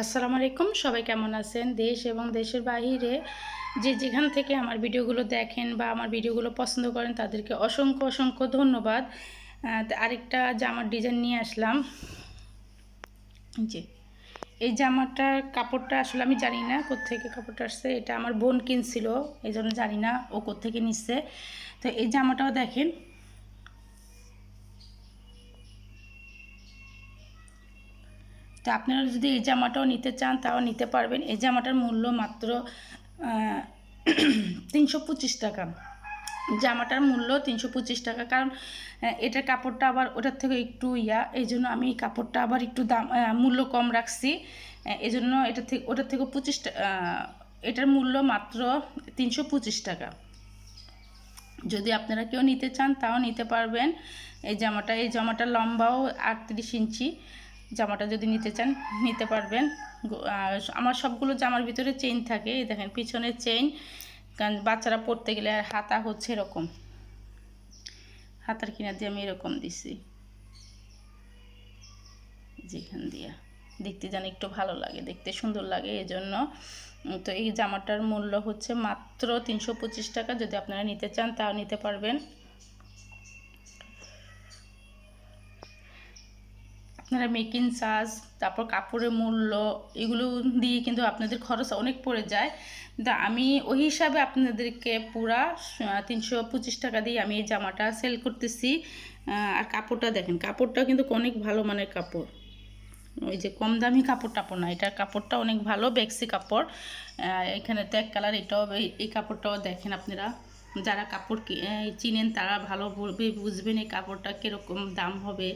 আসসালামু আলাইকুম, সবাই কেমন আছেন? দেশ এবং দেশের বাহিরে যে যেখান থেকে আমার ভিডিওগুলো দেখেন বা আমার ভিডিওগুলো পছন্দ করেন, তাদেরকে অসংখ্য অসংখ্য ধন্যবাদ। আরেকটা জামার ডিজাইন নিয়ে আসলাম। জি এই জামাটার কাপড়টা আসলে আমি জানি না কোত্থেকে কাপড়টা আসছে, এটা আমার বোন কিনছিল, এই জন্য জানি না ও কোত্থেকে নিচ্ছে। তো এই জামাটাও দেখেন তো আপনারা যদি এই জামাটাও নিতে চান, তাও নিতে পারবেন। এই জামাটার মূল্য মাত্র তিনশো পঁচিশ টাকা। জামাটার মূল্য তিনশো পঁচিশ টাকা। কারণ এটার কাপড়টা আবার ওটার থেকে একটু ইয়া, এই জন্য আমি কাপড়টা আবার একটু দাম মূল্য কম রাখছি। এই জন্য এটা থেকে ওটার থেকে পঁচিশ এটার মূল্য মাত্র তিনশো পঁচিশ টাকা। যদি আপনারা কেউ নিতে চান, তাও নিতে পারবেন। এই জামাটা এই জামাটা লম্বাও আটত্রিশ ইঞ্চি। জামাটা যদি নিতে চান, নিতে পারবেন। আমার সবগুলো জামার ভিতরে চেইন থাকে। দেখেন পিছনে চেইন কারণ বাচ্চারা পরতে গেলে আর হাতা হচ্ছে এরকম। হাতার কিনার দিয়ে আমি এরকম দিছি। যেখান দিয়ে। দেখতে যেন একটু ভালো লাগে, দেখতে সুন্দর লাগে এই জন্য তো এই জামাটার মূল্য হচ্ছে মাত্র তিনশো পঁচিশ টাকা। যদি আপনারা নিতে চান, তাও নিতে পারবেন। আপনারা মেকিং চার্জ তারপর কাপড়ের মূল্য, এগুলো দিয়ে কিন্তু আপনাদের খরচ অনেক পড়ে যায়। আমি ওই হিসাবে আপনাদেরকে পুরা তিনশো পঁচিশ টাকা দিয়ে আমি এই জামাটা সেল করতেছি। আর কাপড়টা দেখেন কাপড়টা কিন্তু অনেক ভালো মানের কাপড়। ওই যে কম দামি কাপড় টাপড় না, এটার কাপড়টা অনেক ভালো, বেক্সি কাপড়। এখানে ট্যাগ কালার এটাও এই কাপড়টাও দেখেন আপনারা। যারা কাপড় চিনেন তারা ভালো বলবে বুঝবেন এই কাপড়টা কীরকম দাম হবে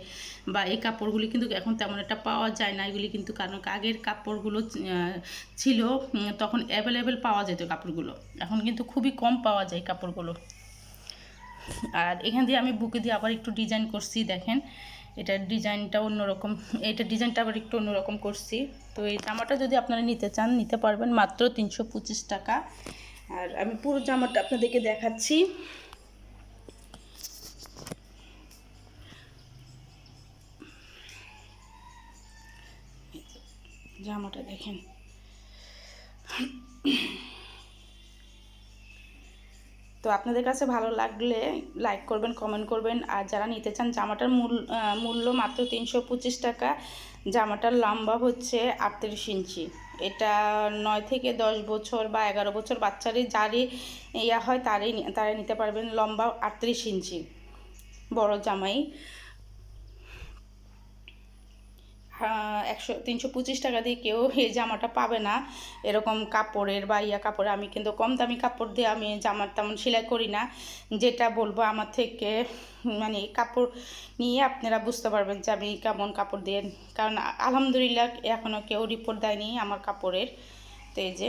বা এই কাপড়গুলি কিন্তু এখন তেমন একটা পাওয়া যায় না। এগুলি কিন্তু কারণ আগের কাপড়গুলো ছিল তখন অ্যাভেলেবেল পাওয়া যেত কাপড়গুলো। এখন কিন্তু খুবই কম পাওয়া যায় কাপড়গুলো। আর এখান দিয়ে আমি বুকে দিয়ে আবার একটু ডিজাইন করছি, দেখেন। এটার ডিজাইনটা অন্যরকম, এটা ডিজাইনটা আবার একটু অন্যরকম করছি। তো এই জামাটা যদি আপনারা নিতে চান, নিতে পারবেন মাত্র তিনশো পঁচিশ টাকা। আর আমি পুরো জামাটা আপনাদেরকে দেখাচ্ছি। জামাটা দেখেন। তো আপনাদের কাছে ভালো লাগলে লাইক করবেন কমেন্ট করবেন। আর যারা নিতে চান, জামাটার মূল মূল্য মাত্র তিনশো পঁচিশ টাকা। জামাটার লম্বা হচ্ছে আটত্রিশ ইঞ্চি। এটা নয় থেকে দশ বছর বা এগারো বছর বাচ্চারই যারই ইয়া হয়, তারই তারা নিতে পারবেন। লম্বা আটত্রিশ ইঞ্চি। বড় জামাই। একশো, তিনশো পঁচিশ টাকা দিয়ে কেউ এই জামাটা পাবে না। এরকম কাপড়ের বা ইয়া কাপড়ে আমি কিন্তু কম দামি কাপড় দিয়ে আমি জামার তেমন সেলাই করি না। যেটা বলব আমার থেকে মানে কাপড় নিয়ে আপনারা বুঝতে পারবেন যে আমি কেমন কাপড় দিয়ে, কারণ আলহামদুলিল্লাহ এখনও কেউ রিপোর্ট দেয়নি আমার কাপড়ের। তো এই যে